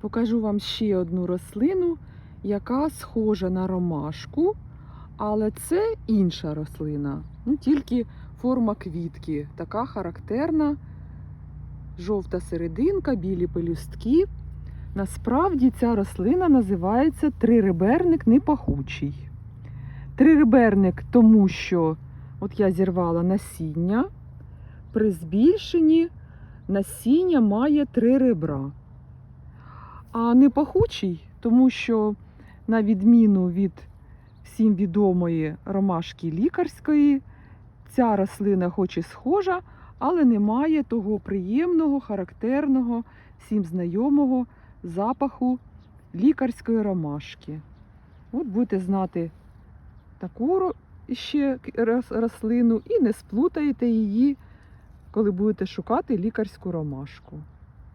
Покажу вам ще одну рослину, яка схожа на ромашку, але це інша рослина. Ну, тільки форма квітки, така характерна, жовта серединка, білі пелюстки. Насправді ця рослина називається тририберник непахучий. Тририберник, тому що от я зірвала насіння. При збільшенні насіння має три ребра. А не пахучий, тому що, на відміну від всім відомої ромашки лікарської, ця рослина хоч і схожа, але не має того приємного, характерного, всім знайомого запаху лікарської ромашки. От будете знати таку ще рослину і не сплутаєте її, коли будете шукати лікарську ромашку.